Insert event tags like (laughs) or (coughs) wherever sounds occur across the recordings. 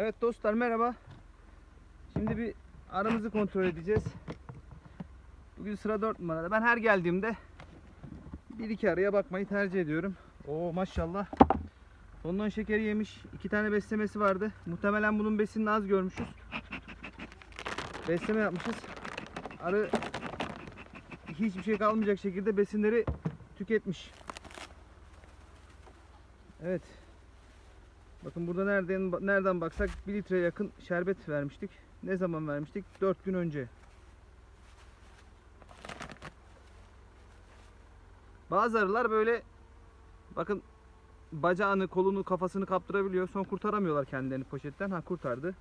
Evet dostlar merhaba. Şimdi bir aramızı kontrol edeceğiz. Bugün sıra 4 numarada. Ben her geldiğimde bir iki araya bakmayı tercih ediyorum. Oo maşallah. Ondan şekeri yemiş. iki tane beslemesi vardı. Muhtemelen bunun besinini az görmüşüz. Besleme yapmışız. Arı hiçbir şey kalmayacak şekilde besinleri tüketmiş. Evet. Bakın burada nereden nereden baksak 1 litreye yakın şerbet vermiştik. Ne zaman vermiştik? 4 gün önce. Bazı arılar böyle bakın bacağını, kolunu, kafasını kaptırabiliyor. Son kurtaramıyorlar kendilerini poşetten. Ha kurtardı.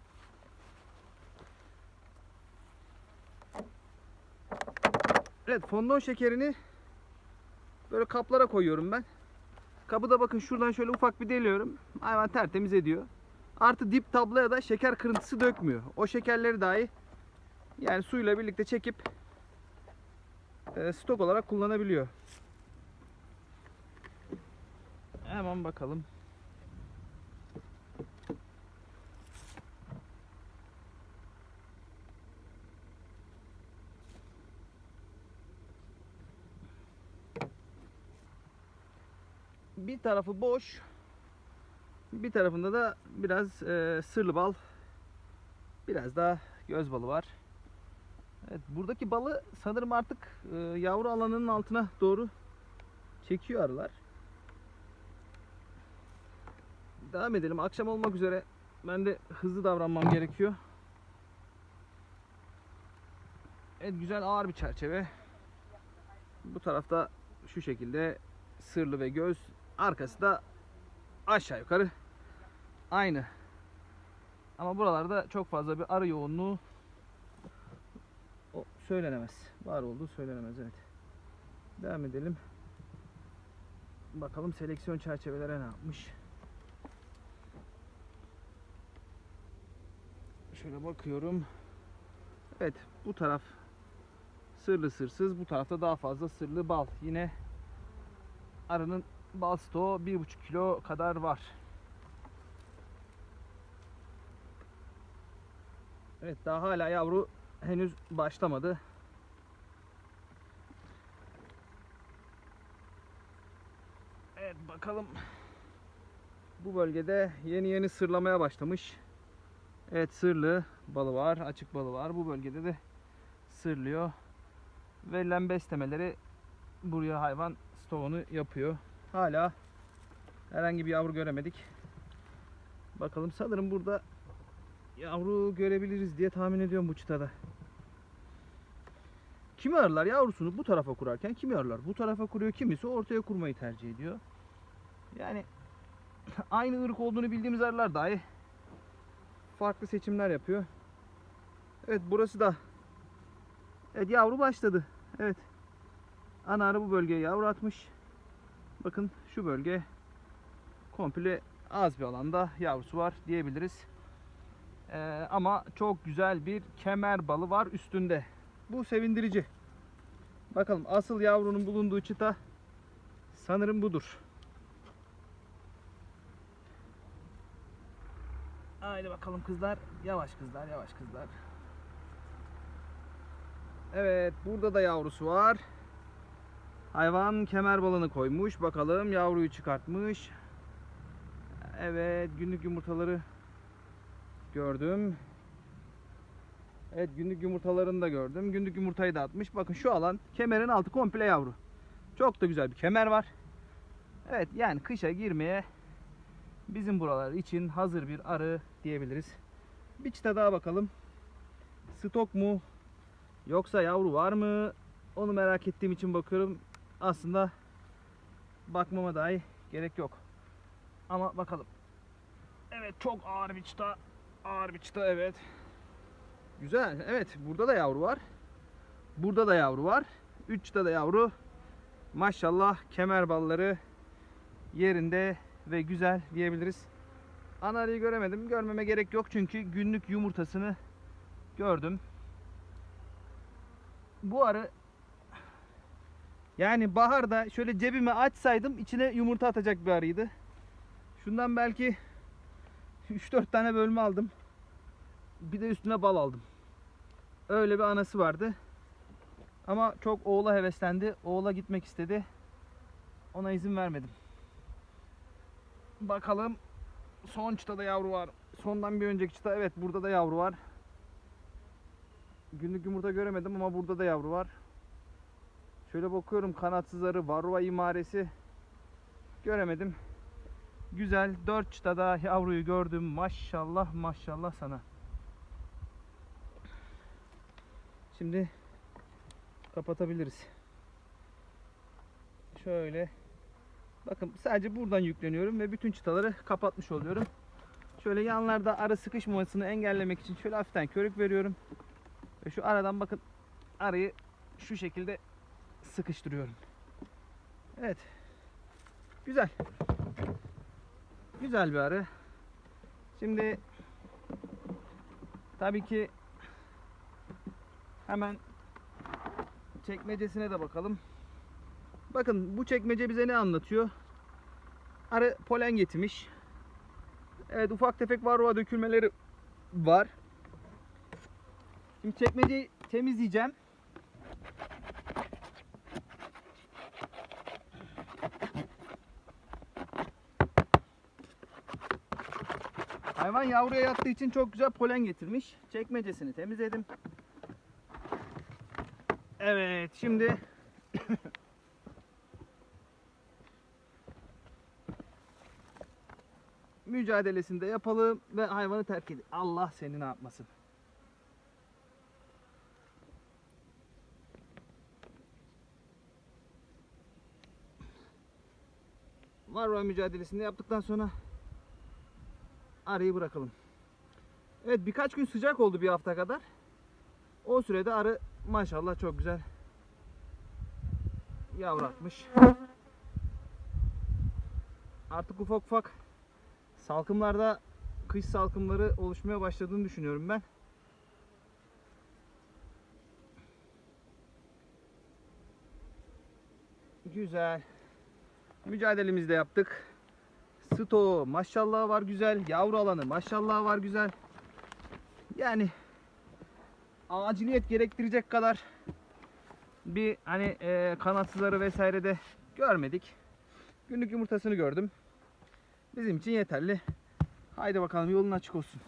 Evet, fondon şekerini böyle kaplara koyuyorum ben. Kabı da bakın şuradan şöyle ufak bir deliyorum. Hayvan tertemiz ediyor. Artı dip tabloya da şeker kırıntısı dökmüyor. O şekerleri dahi yani suyla birlikte çekip e, stok olarak kullanabiliyor. Hemen bakalım. Bir tarafı boş. Bir tarafında da biraz e, sırlı bal. Biraz daha göz balı var. Evet, buradaki balı sanırım artık e, yavru alanının altına doğru çekiyor arılar. Devam edelim. Akşam olmak üzere. Ben de hızlı davranmam gerekiyor. Evet güzel ağır bir çerçeve. Bu tarafta şu şekilde sırlı ve göz. Arkası da aşağı yukarı aynı. Ama buralarda çok fazla bir arı yoğunluğu o söylenemez. Var olduğu söylenemez evet. Devam edelim. Bakalım seleksiyon çerçevelere ne yapmış. Şöyle bakıyorum. Evet bu taraf sırlı sırsız. Bu tarafta daha fazla sırlı bal. Yine arının bal stoğu 1,5 kilo kadar var. Evet daha hala yavru henüz başlamadı. Evet bakalım. Bu bölgede yeni yeni sırlamaya başlamış. Evet sırlı balı var, açık balı var. Bu bölgede de sırlıyor. Verilen beslemeleri buraya hayvan stoğunu yapıyor. Hala herhangi bir yavru göremedik. Bakalım sanırım burada yavru görebiliriz diye tahmin ediyorum bu çıtada. Kimi arılar yavrusunu bu tarafa kurarken kimi arılar bu tarafa kuruyor. Kimisi ortaya kurmayı tercih ediyor. Yani (laughs) aynı ırk olduğunu bildiğimiz arılar dahi farklı seçimler yapıyor. Evet burası da Evet yavru başladı. Evet. Ana arı bu bölgeye yavru atmış. Bakın şu bölge komple az bir alanda yavrusu var diyebiliriz. Ee, ama çok güzel bir kemer balı var üstünde. Bu sevindirici. Bakalım asıl yavrunun bulunduğu çıta sanırım budur. Haydi bakalım kızlar. Yavaş kızlar, yavaş kızlar. Evet, burada da yavrusu var. Hayvan kemer balını koymuş. Bakalım yavruyu çıkartmış. Evet, günlük yumurtaları gördüm. Evet, günlük yumurtalarını da gördüm. Günlük yumurtayı da atmış. Bakın şu alan kemerin altı komple yavru. Çok da güzel bir kemer var. Evet, yani kışa girmeye bizim buralar için hazır bir arı diyebiliriz. Bir çıta daha bakalım. Stok mu? Yoksa yavru var mı? Onu merak ettiğim için bakıyorum. Aslında bakmama dahi gerek yok. Ama bakalım. Evet çok ağır bir çıta. Ağır bir çıta evet. Güzel. Evet burada da yavru var. Burada da yavru var. 3 çıta da yavru. Maşallah kemer balları yerinde ve güzel diyebiliriz. Ana arıyı göremedim. Görmeme gerek yok çünkü günlük yumurtasını gördüm. Bu arı yani baharda şöyle cebime açsaydım içine yumurta atacak bir arıydı. Şundan belki 3-4 tane bölme aldım. Bir de üstüne bal aldım. Öyle bir anası vardı. Ama çok oğula heveslendi. Oğula gitmek istedi. Ona izin vermedim. Bakalım son çıtada yavru var. Sondan bir önceki çıta evet burada da yavru var. Günlük yumurta göremedim ama burada da yavru var. Şöyle bakıyorum kanatsızları, varroa imaresi göremedim. Güzel 4 çıtada yavruyu gördüm. Maşallah maşallah sana. Şimdi kapatabiliriz. Şöyle Bakın sadece buradan yükleniyorum ve bütün çıtaları kapatmış oluyorum. Şöyle yanlarda ara sıkışmamasını engellemek için şöyle hafiften körük veriyorum. Ve şu aradan bakın arayı şu şekilde sıkıştırıyorum. Evet. Güzel. Güzel bir arı. Şimdi tabii ki hemen çekmecesine de bakalım. Bakın bu çekmece bize ne anlatıyor? Arı polen getirmiş. Evet ufak tefek varroa dökülmeleri var. Şimdi çekmeceyi temizleyeceğim. Hayvan yavruya yattığı için çok güzel polen getirmiş. Çekmecesini temizledim. Evet şimdi (coughs) mücadelesini de yapalım ve hayvanı terk edelim. Allah seni ne yapmasın. Varroa mücadelesini de yaptıktan sonra arıyı bırakalım. Evet birkaç gün sıcak oldu bir hafta kadar. O sürede arı maşallah çok güzel yavru atmış. Artık ufak ufak salkımlarda kış salkımları oluşmaya başladığını düşünüyorum ben. Güzel. Mücadelemizi de yaptık. Sto maşallah var güzel. Yavru alanı maşallah var güzel. Yani aciliyet gerektirecek kadar bir hani e, kanatsızları vesaire de görmedik. Günlük yumurtasını gördüm. Bizim için yeterli. Haydi bakalım yolun açık olsun.